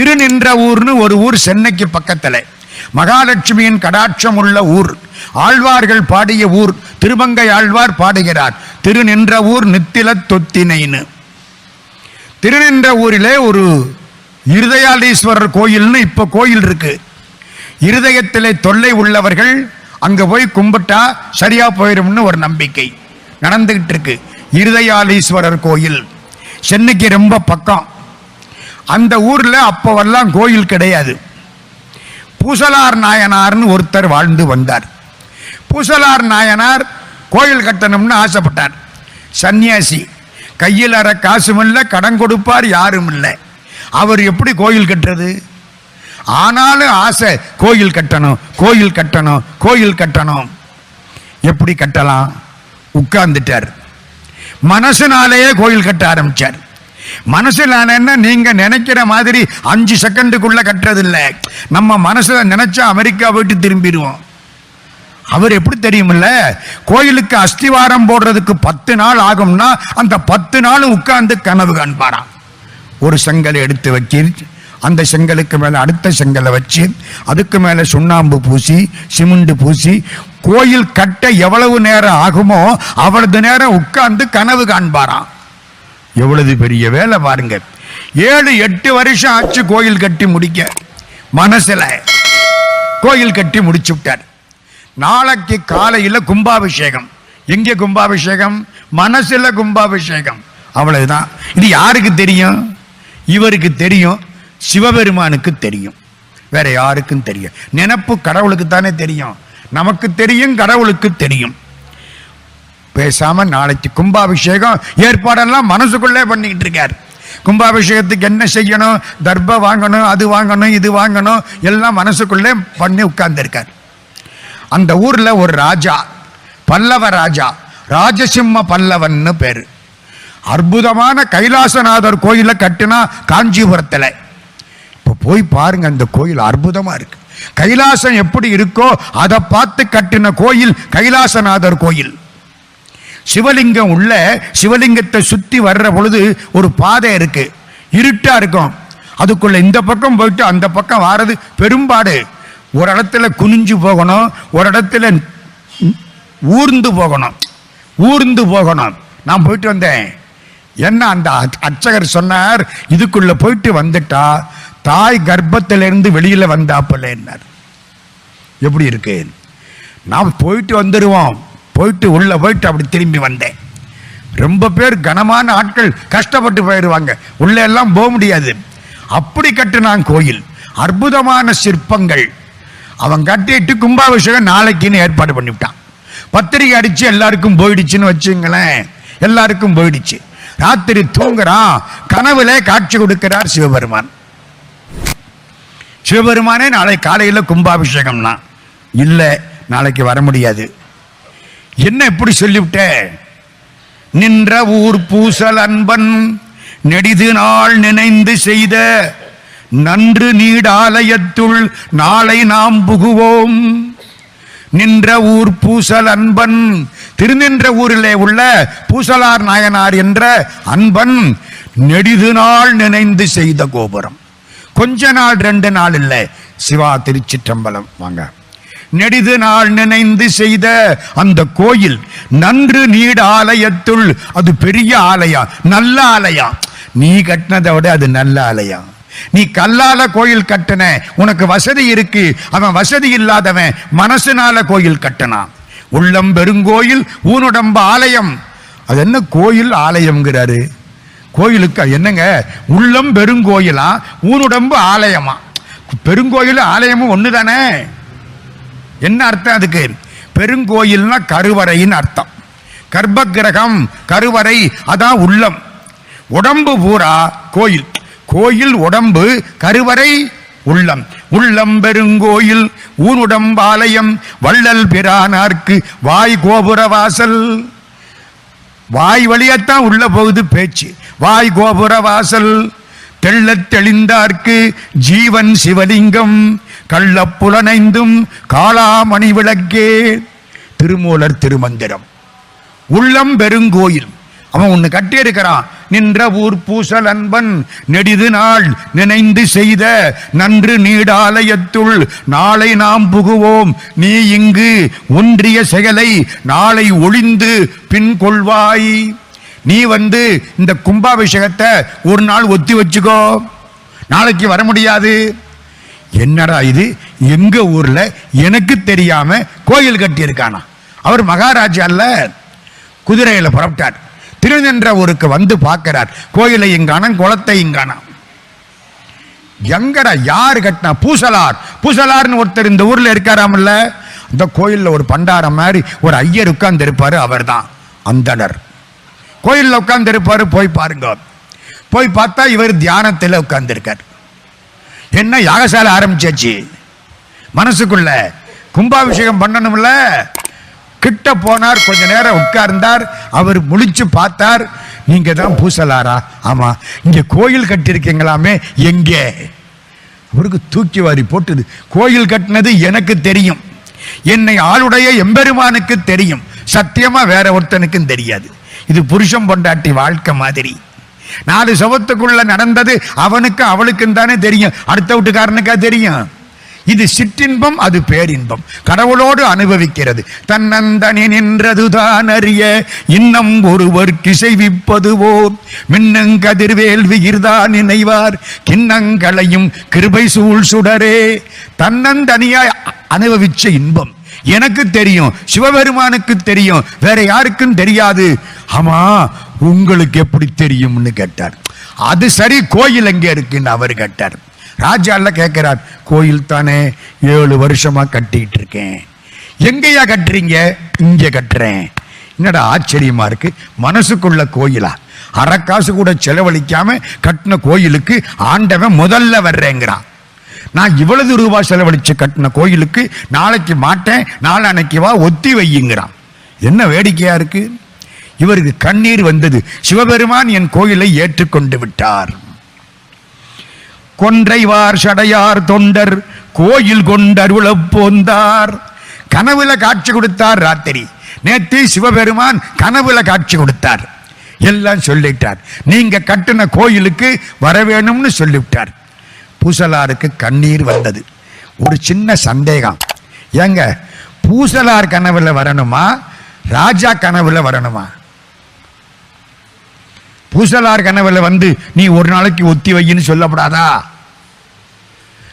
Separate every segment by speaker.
Speaker 1: திருநின்ற ஊர்னு ஒரு ஊர் சென்னைக்கு பக்கத்தில். மகாலட்சுமியின் கடாட்சம் உள்ள ஊர். ஆழ்வார்கள் பாடிய ஊர். திருமங்கை ஆழ்வார் பாடுகிறார். திருநின்ற ஊர் நித்தில தொத்தினைன்னு. திருநின்ற ஊரிலே ஒரு இருதயாலீஸ்வரர் கோயில்னு இப்ப கோயில் இருக்கு. இருதயத்திலே தொல்லை உள்ளவர்கள் அங்க போய் கும்பிட்டா சரியா போயிடும்னு ஒரு நம்பிக்கை. நடந்துகிட்டு இருக்கு. இருதயாலீஸ்வரர் கோயில். சென்னைக்கு ரொம்ப பக்கம். அந்த ஊரில் அப்போவெல்லாம் கோயில் கிடையாது. பூசலார் நாயனார்னு ஒருத்தர் வாழ்ந்து வந்தார். பூசலார் நாயனார் கோயில் கட்டணும்னு ஆசைப்பட்டார். சன்னியாசி கையில் அற காசும் இல்லை கடன் கொடுப்பார் யாரும் இல்லை. அவர் எப்படி கோயில் கட்டுறது? ஆனாலும் ஆசை கோயில் கட்டணும் கோயில் கட்டணும் கோயில் கட்டணும். எப்படி கட்டலாம்? உட்கார்ந்துட்டார். மனசுனாலேயே கோயில் கட்ட ஆரம்பித்தார் மனசில் மனசுலான நீங்க நினைக்கிற மாதிரி அஞ்சு செகண்டுக்குள்ள கட்டுறது இல்ல நம்ம மனசுல நினைச்சா அமெரிக்கா போயிட்டு திரும்பிடுவோம். அவர் எப்படி தெரியுமில்ல? கோயிலுக்கு அஸ்திவாரம் போடுறதுக்கு பத்து நாள் ஆகும்னா அந்த பத்து நாள் உட்கார்ந்து கனவு காண்பாராம். ஒரு செங்கலை எடுத்து வச்சு அந்த செங்கலுக்கு மேல அடுத்த செங்கலை வச்சு அதுக்கு மேல சுண்ணாம்பு பூசி சிமெண்ட் பூசி கோயில் கட்ட எவ்வளவு நேரம் ஆகுமோ அவ்வளவு நேரம் உட்கார்ந்து கனவு காண்பாராம். எவ்வளவு பெரிய வேலை பாருங்க. ஏழு எட்டு வருஷம் ஆச்சு கோயில் கட்டி முடிக்க. மனசுல கோயில் கட்டி முடிச்சு விட்டார். நாளைக்கு காலையில கும்பாபிஷேகம். எங்க கும்பாபிஷேகம்? மனசுல கும்பாபிஷேகம். அவ்வளவுதான். இது யாருக்கு தெரியும்? இவருக்கு தெரியும். சிவபெருமானுக்கு தெரியும். வேற யாருக்கும் தெரியும். நினப்பு கடவுளுக்கு தானே தெரியும். நமக்கு தெரியும் கடவுளுக்கு தெரியும். பேசாம நாளைக்கு கும்பாபிஷேகம் ஏற்பாடெல்லாம் மனசுக்குள்ளே பண்ணிக்கிட்டு இருக்கார். கும்பாபிஷேகத்துக்கு என்ன செய்யணும்? தர்ப வாங்கணும் அது வாங்கணும் இது வாங்கணும் எல்லாம் மனசுக்குள்ளே பண்ணி உட்கார்ந்துருக்கார். அந்த ஊரில் ஒரு ராஜா பல்லவ ராஜா ராஜசிம்ம பல்லவன்னு பேர். அற்புதமான கைலாசநாதர் கோயிலை கட்டினா காஞ்சிபுரத்தில். இப்போ போய் பாருங்க அந்த கோயில் அற்புதமாக இருக்கு. கைலாசம் எப்படி இருக்கோ அதை பார்த்து கட்டின கோயில் கைலாசநாதர் கோயில். சிவலிங்கம் உள்ள சிவலிங்கத்தை சுத்தி வர்ற பொழுது ஒரு பாதை இருக்கு. இருட்டா இருக்கும். அதுக்குள்ள இந்த பக்கம் போயிட்டு அந்த பக்கம் வாரது பெரும்பாடு. ஒரு இடத்துல குனிஞ்சு போகணும் ஒரு இடத்துல ஊர்ந்து போகணும் ஊர்ந்து போகணும். நான் போயிட்டு வந்தேன். என்ன அந்த அர்ச்சகர் சொன்னார் இதுக்குள்ள போயிட்டு வந்துட்டா தாய் கர்ப்பத்திலிருந்து வெளியில வந்தாப்பலன்னார் எப்படி இருக்கு? நாம் போயிட்டு வந்துடுவோம் போயிட்டு உள்ள போயிட்டு அப்படி திரும்பி வந்தேன். ரொம்ப பேர் கனமான ஆட்கள் கஷ்டப்பட்டு போயிடுவாங்க. உள்ள எல்லாம் போக முடியாது. அப்படி கட்டினான் கோயில். அற்புதமான சிற்பங்கள். அவன் கட்டிட்டு கும்பாபிஷேகம் நாளைக்குன்னு ஏற்பாடு பண்ணிவிட்டான். பத்திரிகை அடிச்சு எல்லாருக்கும் போயிடுச்சுன்னு வச்சுங்களேன். எல்லாருக்கும் போயிடுச்சு. ராத்திரி தூங்குறான். கனவுல காட்சி கொடுக்கிறார் சிவபெருமான். சிவபெருமானே நாளை காலையில் கும்பாபிஷேகம்னா. இல்லை நாளைக்கு வர முடியாது. என்ன இப்படி சொல்லிவிட்ட? நின்ற ஊர் பூசல் அன்பன் நெடிது நாள் நினைந்து செய்த நன்று நீடாலயத்துள் நாளை நாம் புகுவோம். நின்ற ஊர் பூசல் அன்பன் திருநின்ற ஊரிலே உள்ள பூசலார் நாயனார் என்ற அன்பன் நெடிது நாள் நினைந்து செய்த கோபுரம். கொஞ்ச நாள் ரெண்டு நாள் இல்லை. சிவா திருச்சிற்றம்பலம். வாங்க. நெடிது நாள் நினைந்து செய்த அந்த கோயில் நன்று நீடு ஆலயத்துள் அது பெரிய ஆலயம் நல்ல ஆலயம் நீ கட்டினதை விட அது நல்ல ஆலயம் நீ கல்லால கோயில் கட்டின உனக்கு வசதி இருக்கு. அவன் வசதி இல்லாதவன் மனசுனால கோயில் கட்டினான். உள்ளம் பெருங்கோயில் ஊனுடம்ப ஆலயம். அது என்ன கோயில் ஆலயம்ங்கிறாரு? கோயிலுக்கு என்னங்க? உள்ளம் பெருங்கோயிலா ஊனுடம்பு ஆலயமா? பெருங்கோயில் ஆலயமும் ஒன்று தானே என்ன அர்த்தம் அதுக்கு? பெருங்கோயில்னா கருவறையின் அர்த்தம். கர்ப்பகிரகம் கருவறை அதான் உள்ளம். உடம்பு பூரா கோயில். கோயில் உடம்பு கருவறை உள்ளம். உள்ளம் பெருங்கோயில் ஊனுடம்பாலயம் வள்ளல் பிரானார்க்கு வாய் கோபுர வாசல். வாய் வழியத்தான் உள்ள போகுது பேச்சு. வாய் கோபுர வாசல். தெள்ளத் தெளிந்தார்க்கு ஜீவன் சிவலிங்கம். கள்ளப்புலனைந்தும் காளாமணி விளக்கே. திருமூலர் திருமந்திரம். உள்ளம் பெருங்கோயில். அவன் ஒன்று கட்டியிருக்கிறான். நின்ற ஊர் பூசல் அன்பன் நெடிது நாள் நினைந்து செய்த நன்று நீடாலயத்துள் நாளை நாம் புகுவோம். நீ இங்கு ஒன்றிய செயலை நாளை ஒளிந்து பின் கொள்வாய். நீ வந்து இந்த கும்பாபிஷேகத்தை ஒரு நாள் ஒத்தி வச்சுக்கோ. நாளைக்கு வர முடியாது. என்னடா இது? எங்க ஊர்ல எனக்கு தெரியாம கோயில் கட்டி இருக்கானா அவர் மகாராஜா அல்ல. குதிரையில புறப்பட்டார். திருநென்ற ஊருக்கு வந்து பார்க்கிறார். கோயிலை இங்கான குளத்தை இங்கானா எங்கடா யார் கட்டினா? பூசலார். பூசலார்னு ஒருத்தர் இந்த ஊர்ல இருக்காராமல்ல? இந்த கோயிலில் ஒரு பண்டாரம் மாதிரி ஒரு ஐயர் உட்கார்ந்து இருப்பாரு அவர் தான் அந்தனர் கோயிலில் உட்கார்ந்து இருப்பாரு போய் பாருங்க. போய் பார்த்தா இவர் தியானத்தில் உட்கார்ந்து இருக்கார் என்ன யாகசாலை ஆரம்பிச்சாச்சு? மனசுக்குள்ள கும்பாபிஷேகம் பண்ணணும்ல? கிட்ட போனார் கொஞ்ச நேரம் உட்கார்ந்தார் அவர் முழிச்சு பார்த்தார். நீங்க தான் பூசலாரா? ஆமா. இங்க கோயில் கட்டியிருக்கீங்களாமே எங்கே? அவருக்கு தூக்கி வாரி போட்டுது. கோயில் கட்டினது எனக்கு தெரியும். என்னை ஆளுடைய எம்பெருமானுக்கு தெரியும். சத்தியமா வேற ஒருத்தனுக்கும் தெரியாது. இது புருஷன் பொண்டாட்டி வாழ்க்கை மாதிரி. நாலு சவத்துக்குள்ள நடந்தது அவனுக்கு அவளுக்கும் தானே தெரியும். அடுத்த வீட்டுக்காரனுக்கா தெரியும்? இது சிற்றின்பம் அது பேரின்பம். கடவுளோடு அனுபவிக்கிறது. தன்னந்தனி நின்றதுதான் அறிய இன்னம் ஒருவர் கிசைவிப்பதுவோ மின்னங்கதிர்வேல் விகிர்தான் நினைவார். கிண்ணங்களையும் கிருபை சூழ் சுடரே. தன்னந்தனியாய் அனுபவிச்ச இன்பம். எனக்கு தெரியும் சிவபெருமானுக்கு தெரியும் வேற யாருக்கும் தெரியாது. ஆமா உங்களுக்கு எப்படி தெரியும்னு கேட்டார். அது சரி கோயில் எங்கே இருக்குன்னு அவர் கேட்டார். ராஜா எல்லாம் கேட்கிறார் கோயில் தானே ஏழு வருஷமா கட்டிக்கிட்டு இருக்கேன். எங்கேயா கட்டுறீங்க? இங்க கட்டுறேன். என்னடா ஆச்சரியமா இருக்கு மனசுக்குள்ள கோயிலா? அறக்காசு கூட செலவழிக்காம கட்டின கோயிலுக்கு ஆண்டவன் முதல்ல வர்றேங்கிறான். நான் இவ்வளவு ரூபாய் செலவழிச்சு கட்டின கோயிலுக்கு நாளைக்கு மாட்டேன் நாளன்னைக்கு வா ஒத்தி வையுங்கிறான். என்ன வேடிக்கையா இருக்கு? இவருக்கு கண்ணீர் வந்தது. சிவபெருமான் என் கோயிலை ஏற்றுக்கொண்டு விட்டார். கொன்றைவார் சடையார் தொண்டர் கோயில் கொண்டருள போந்தார். கனவுல காட்சி கொடுத்தார் ராத்திரி. நேத்தி சிவபெருமான் கனவுல காட்சி கொடுத்தார். எல்லாம் சொல்லிட்டார். நீங்க கட்டின கோயிலுக்கு வர வேணும்னு சொல்லிவிட்டார். பூசலாருக்கு கண்ணீர் வந்தது. ஒரு சின்ன சந்தேகம். ஏங்க பூசலார் கனவுல வரணுமா? ராஜா கனவுல வரணுமா? பூசலார் கனவுல வந்து நீ ஒரு நாளைக்கு ஒத்தி வையின்னு சொல்லப்படாதா?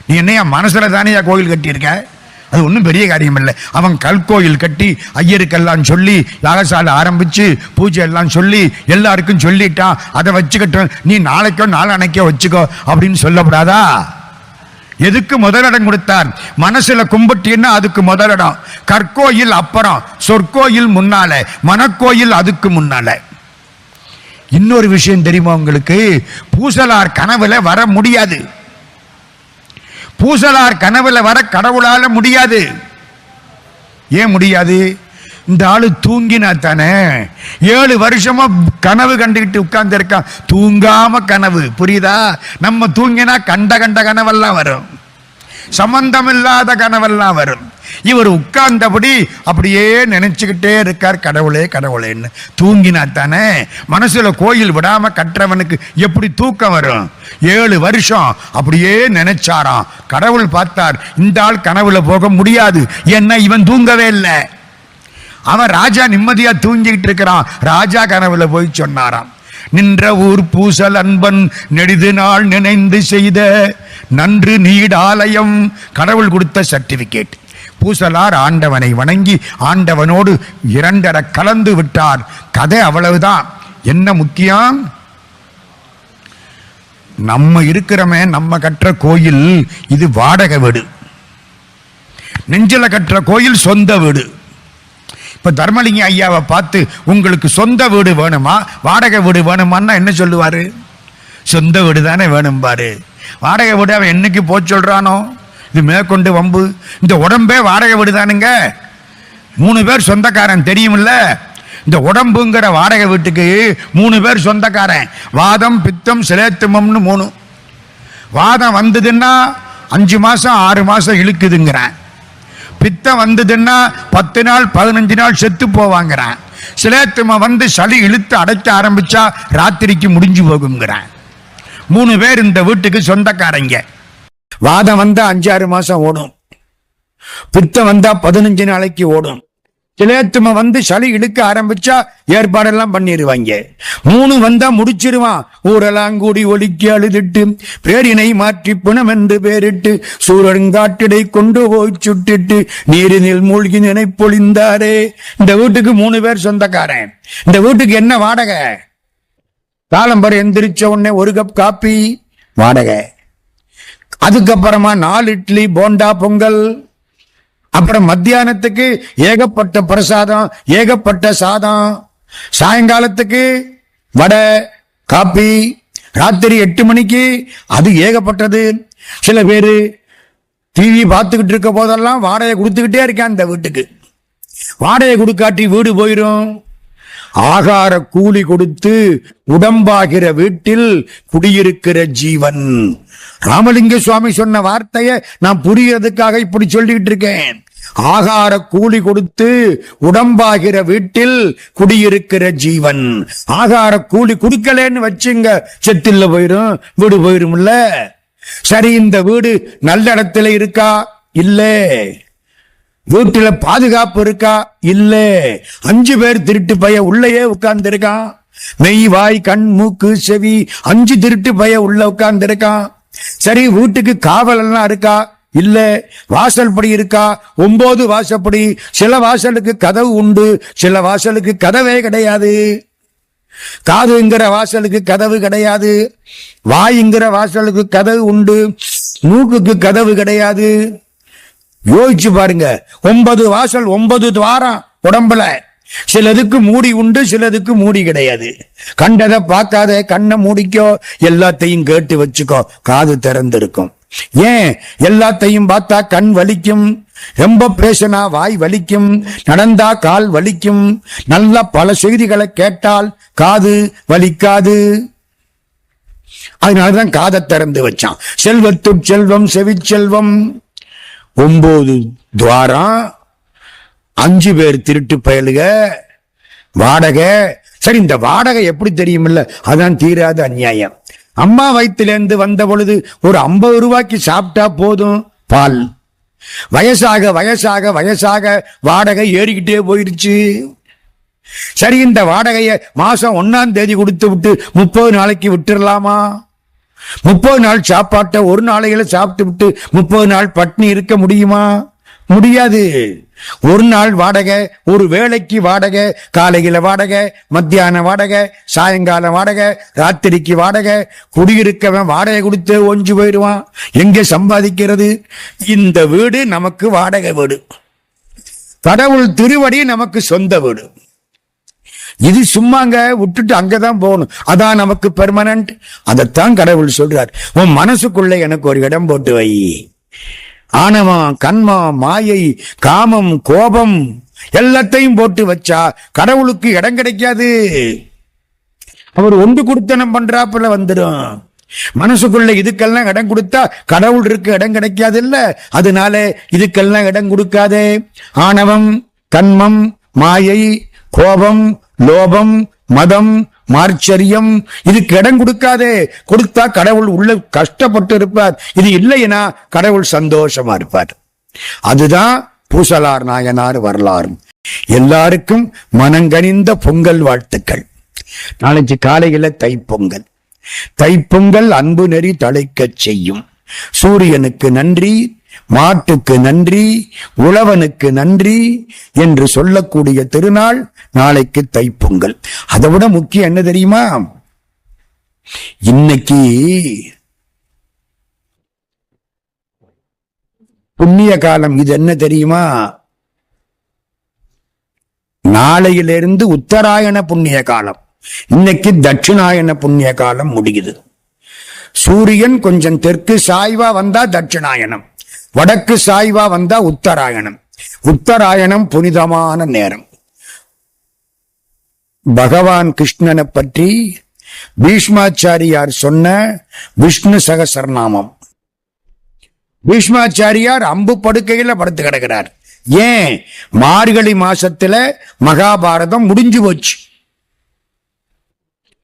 Speaker 1: நீ என்னையா மனசுல தானேயா கோயில் கட்டியிருக்க? அது ஒன்றும் பெரிய காரியம் இல்லை அவன் கல்கோயில் கட்டி ஐயருக்கெல்லாம் சொல்லி யாகசாலை ஆரம்பித்து பூஜை எல்லாம் சொல்லி எல்லாருக்கும் சொல்லிட்டான் அதை வச்சுக்கிட்டோம் நீ நாளைக்கோ நாளானைக்கோ வச்சுக்கோ அப்படின்னு சொல்லப்படாதா? எதுக்கு முதலிடம் கொடுத்தார்? மனசுல கும்பிட்டீன்னா அதுக்கு முதலிடம் கற்கோயில் அப்புறம் சொற்கோயில் முன்னால மனக்கோயில் அதுக்கு முன்னால. இன்னொரு விஷயம் தெரியுமா உங்களுக்கு? பூசலார் கனவுல வர முடியாது. பூசலார் கனவுல வர கடவுளால முடியாது. ஏன் முடியாது? இந்த ஆளு தூங்கினா தானே. ஏழு வருஷமா கனவு கண்டுகிட்டு உட்கார்ந்து இருக்கான் தூங்காம கனவு. புரியுதா? நம்ம தூங்கினா கண்ட கண்ட கனவெல்லாம் வரும். சம்பந்தம் இல்லாத கனவெல்லாம் வரும். இவர் உட்கார்ந்தபடி அப்படியே நினைச்சுக்கிட்டே இருக்கார் கடவுளே கடவுளேன்னு. தூங்கினா தானே மனசுல கோயில் விடாம கட்டுறவனுக்கு எப்படி தூக்கம் வரும்? ஏழு வருஷம் அப்படியே நினைச்சாராம். கடவுள் பார்த்தார் இந்த ஆள் கனவுல போக முடியாது. என்ன இவன் தூங்கவே இல்லை. அவன் ராஜா நிம்மதியா தூங்கிக்கிட்டு இருக்கிறான். ராஜா கனவுல போய் சொன்னாராம் நின்ற ஊர் பூசல் அன்பன் நெடிது நாள் நினைந்து செய்த நன்று நீடாலயம். கடவுள் கொடுத்த சர்டிபிகேட் பூசலார் ஆண்டவனை வணங்கி ஆண்டவனோடு இரண்டர கலந்து விட்டார். கதை அவ்வளவுதான். என்ன முக்கியம்? நம்ம இருக்கிறமே நம்ம கற்ற கோயில் இது வாடகை வீடு. நெஞ்சில கற்ற கோயில் சொந்த வீடு. இப்ப தர்மலிங்க ஐயாவை பார்த்து உங்களுக்கு சொந்த வீடு வேணுமா? வாடகை வீடு வேணுமான்னா என்ன சொல்லுவாரு? சொந்த வீடு தானே வேணும் பாரு. வாடகை வீடு அவன் என்னைக்கு போ சொல்றானோ? இது மேற்கொண்டு வம்பு. இந்த உடம்பே வாடகை விடுதானுங்க. மூணு பேர் சொந்தக்காரன் தெரியுமில்ல? இந்த உடம்புங்கிற வாடகை வீட்டுக்கு மூணு பேர் சொந்தக்காரன். வாதம் பித்தம் சிலேத்துமம்னு மூணு. வாதம் வந்ததுன்னா அஞ்சு மாதம் ஆறு மாதம் இழுக்குதுங்கிறேன். பித்தம் வந்ததுன்னா பத்து நாள் பதினஞ்சு நாள் செத்து போவாங்கிறான். சிலேத்தும வந்து சளி இழுத்து அடைக்க ஆரம்பிச்சா ராத்திரிக்கு முடிஞ்சு போகுங்கிறான் மூணு பேர் இந்த வீட்டுக்கு சொந்தக்காரங்க. வாதம் வந்தா அஞ்சாறு மாசம் ஓடும். பித்தம் வந்தா பதினஞ்சு நாளைக்கு ஓடும். சிலேத்தும வந்து சளி இழுக்க ஆரம்பிச்சா ஏற்பாடெல்லாம் பண்ணிடுவாங்க மூணு வந்தா முடிச்சிருவான். ஊரெல்லாம் கூடி ஒலிக்கி அழுதிட்டு பேரினை மாற்றி பிணம் என்று பேரிட்டு சூரங்காட்டிடை கொண்டு போய் சுட்டிட்டு நீரினில் மூழ்கி நினைப்பொழிந்தாரே இந்த வீட்டுக்கு மூணு பேர் சொந்தக்காரன். இந்த வீட்டுக்கு என்ன வாடகை? காலம்பரம் எந்திரிச்ச உடனே ஒரு கப் காப்பி வாடகை. அதுக்கப்புறமா நாலு இட்லி போண்டா பொங்கல். அப்புறம் மத்தியானத்துக்கு ஏகப்பட்ட பிரசாதம் ஏகப்பட்ட சாதம். சாயங்காலத்துக்கு வடை காப்பி. ராத்திரி எட்டு மணிக்கு அது ஏகப்பட்டது. சில பேர் டிவி பார்த்துக்கிட்டு இருக்க போதெல்லாம் வாடகை கொடுத்துக்கிட்டே இருக்கேன் அந்த வீட்டுக்கு. வாடகை கொடுக்காட்டி வீடு போயிடும் ஆகார கூலி கொடுத்து உடம்பாகிற வீட்டில் குடியிருக்கிற ஜீவன். ராமலிங்க சுவாமி சொன்ன வார்த்தையை நான் புரியறதுக்காக இப்படி சொல்லிட்டு இருக்கேன். ஆகார கூலி கொடுத்து உடம்பாகிற வீட்டில் குடியிருக்கிற ஜீவன். ஆகார கூலி கொடுக்கலன்னு வச்சுங்க செத்தில்ல போயிரும் வீடு போயிரும்ல. சரி இந்த வீடு நல்ல இடத்துல இருக்கா? இல்லை. வீட்டுல பாதுகாப்பு இருக்கா? இல்ல. அஞ்சு பேர் திருட்டு பைய உள்ளயே உட்கார்ந்து இருக்கான் மெய் வாய் கண் மூக்கு செவி அஞ்சு திருட்டு பைய உள்ள உட்கார்ந்து இருக்கான் சரி வீட்டுக்கு காவல் எல்லாம் இருக்கா? இல்ல. வாசல் படி இருக்கா? ஒன்பது வாசப்படி சில வாசலுக்கு கதவு உண்டு. சில வாசலுக்கு கதவே கிடையாது. காதுங்கிற வாசலுக்கு கதவு கிடையாது. வாய்ங்கிற வாசலுக்கு கதவு உண்டு. மூக்குக்கு கதவு கிடையாது. யோசிச்சு பாருங்க. ஒன்பது வாசல் ஒன்பது துவாரம் உடம்புல. சிலதுக்கு மூடி உண்டு சிலதுக்கு மூடி கிடையாது. கண்டதை பார்க்காத கண்ணை மூடிக்கோ எல்லாத்தையும் கேட்டு வச்சுக்கோ காது திறந்திருக்கும். ஏன்? எல்லாத்தையும் பார்த்தா கண் வலிக்கும் ரொம்ப பேசினா வாய் வலிக்கும் நடந்தா கால் வலிக்கும் நல்ல பல செய்திகளை கேட்டால் காது வலிக்காது. அதனாலதான் காதை திறந்து வச்சான். செல்வத்து செல்வம் செவிச்செல்வம். ஒன்பது துவாரம் அஞ்சு பேர் திருட்டு பயலுக வாடகை. சரி இந்த வாடகை எப்படி தெரியுமில்ல? அதான் தீராத அநியாயம். அம்மா வயிற்றுலேருந்து வந்த பொழுது ஒரு ஐம்பது ரூபாய்க்கு சாப்பிட்டா போதும் பால். வயசாக வயசாக வயசாக வாடகை ஏறிக்கிட்டே போயிருச்சு. சரி இந்த வாடகையை மாசம் ஒன்னாம் தேதி கொடுத்து விட்டு முப்பது நாளைக்கு விட்டுடலாமா முப்பது நாள் சாப்பாட்டை ஒரு நாளையில சாப்பிட்டு விட்டு முப்பது நாள் பட்னி இருக்க முடியுமா? முடியாது. ஒரு நாள் வாடகை ஒரு வேளைக்கு வாடகை காலையில வாடகை மத்தியான வாடகை சாயங்காலம் வாடகை ராத்திரிக்கு வாடகை. குடியிருக்கவன் வாடகை கொடுத்து ஒஞ்சு போயிடுவான். எங்க சம்பாதிக்கிறது? இந்த வீடு நமக்கு வாடகை வீடு. கடவுள் திருவடி நமக்கு சொந்த வீடு. இது சும்மாங்க விட்டுட்டு அங்கதான் போகணும். அதான் நமக்கு பெர்மனன்ட் அதைத்தான் கடவுள் சொல்றார். உன் மனசுக்குள்ள எனக்கு ஒரு இடம் போட்டு வை. ஆணவம் கண்மம் மாயை காமம் கோபம் எல்லாத்தையும் போட்டு வச்சா கடவுளுக்கு இடம் கிடைக்காது. அவர் ஒன்று கொடுத்தனம் பண்றாப்புல வந்துடும் மனசுக்குள்ள இதுக்கெல்லாம் இடம் கொடுத்தா கடவுள் இருக்கு இடம் கிடைக்காது இல்ல அதனால இதுக்கெல்லாம் இடம் கொடுக்காதே. ஆணவம் கண்மம் மாயை கோபம் லோபம் மதம் மார்ச்சரியம் இதுக்கு இடம் கொடுக்காதே. கொடுத்தா கடவுள் உள்ள கஷ்டப்பட்டு இருப்பார். இது இல்லைன்னா கடவுள் சந்தோஷமா இருப்பார். அதுதான் பூசலார் நாயனார் வரலாறு. எல்லாருக்கும் மனங்கனிந்த பொங்கல் வாழ்த்துக்கள். நாளைக்கு காலையில தைப்பொங்கல். தைப்பொங்கல் அன்பு நெறி தழைக்கச் செய்யும். சூரியனுக்கு நன்றி மாட்டுக்கு நன்றி உழவனுக்கு நன்றி என்று சொல்லக்கூடிய திருநாள் நாளைக்கு தைப்பொங்கல். அதை விட முக்கியம் என்ன தெரியுமா? இன்னைக்கு புண்ணிய காலம். இது என்ன தெரியுமா? நாளையிலிருந்து உத்தராயண புண்ணிய காலம். இன்னைக்கு தட்சிணாயன புண்ணிய காலம் முடியுது. சூரியன் கொஞ்சம் தெற்கு சாய்வா வந்தா தட்சிணாயனம் வடக்கு சாய்வா வந்தா உத்தராயணம். உத்தராயணம் புனிதமான நேரம். பகவான் கிருஷ்ணனை பற்றி பீஷ்மாச்சாரியார் சொன்ன விஷ்ணு சகசரநாமம். பீஷ்மாச்சாரியார் அம்பு படுக்கையில படுத்து கிடக்கிறார். ஏன்? மார்கழி மாசத்துல மகாபாரதம் முடிஞ்சு போச்சு.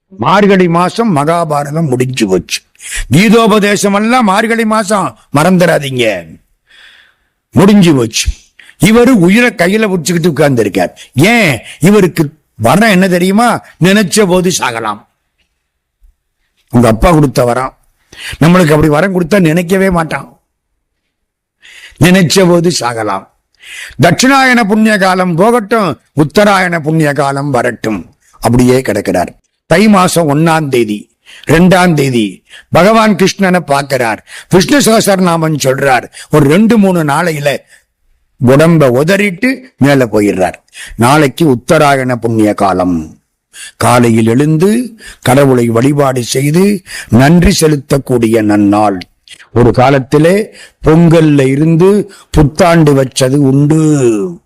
Speaker 1: மார்கழி மாசம் மகாபாரதம் முடிஞ்சு போச்சு. கீதோபதேசம் எல்லாம் மார்கழி மாசம். மறந்துடாதீங்க. முடிஞ்சு போச்சு. இவரு உயிரை கையில பிடிச்சுக்கிட்டு உட்கார்ந்து இருக்கார் ஏன்? இவருக்கு வரம் என்ன தெரியுமா? நினைச்ச போது சாகலாம். உங்க அப்பா கொடுத்த வரம். நம்மளுக்கு அப்படி வரம் கொடுத்தா நினைக்கவே மாட்டான். நினைச்ச போது சாகலாம். தட்சிணாயன புண்ணிய காலம் போகட்டும். உத்தராயண புண்ணிய காலம் வரட்டும். அப்படியே கிடக்கிறார். தை மாசம் ஒன்னாம் தேதி. ரெண்டாம் தேதி. பகவான் கிருஷ்ணனை பார்க்கிறார். விஷ்ணு சகசரநாமன் சொல்றார். ஒரு ரெண்டு மூணு நாளையில உடம்ப உதறிட்டு மேல போயிடுறார். நாளைக்கு உத்தராயண புண்ணிய காலம். காலையில் எழுந்து கடவுளை வழிபாடு செய்து நன்றி செலுத்தக்கூடிய நன்னாள். ஒரு காலத்திலே பொங்கல்ல இருந்து புத்தாண்டு வச்சது உண்டு.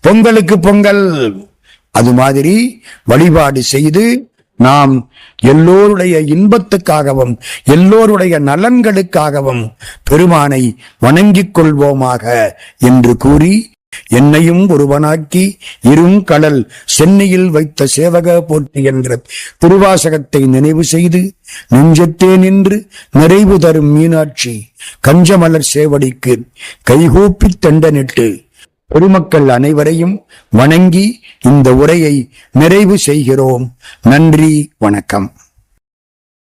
Speaker 1: பொங்கலுக்கு பொங்கல். அது மாதிரி வழிபாடு செய்து நாம் எல்லோருடைய இன்பத்துக்காகவும் எல்லோருடைய நலன்களுக்காகவும் பெருமானை வணங்கிக் கொள்வோமாக என்று கூறி என்னையும் ஒருவனாக்கி இரும் கடல் சென்னையில் வைத்த சேவக போற்றி என்ற திருவாசகத்தை நினைவு செய்து நெஞ்சத்தே நின்று நிறைவு தரும் மீனாட்சி கஞ்சமலர் சேவடிக்கு கைகூப்பி தண்டனிட்டு பெருமக்கள் அனைவரையும் வணங்கி இந்த உரையை நிறைவு செய்கிறோம். நன்றி வணக்கம்.